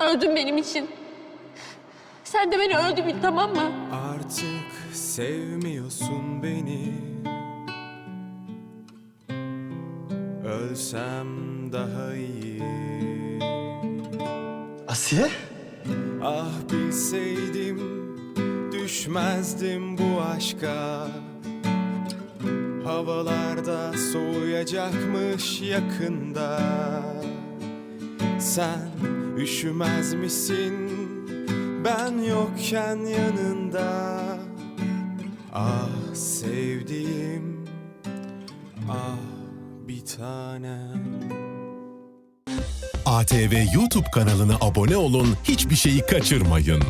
Öldün benim için. Sen de beni öldü bil tamam mı? Artık sevmiyorsun beni Ölsem daha iyi Asiye? Ah bilseydim düşmezdim bu aşka Havalarda soğuyacakmış yakında Sen üşümez misin? Ben yokken yanında. Ah sevdiğim ah bir tanem. ATV YouTube kanalına abone olun, hiçbir şeyi kaçırmayın.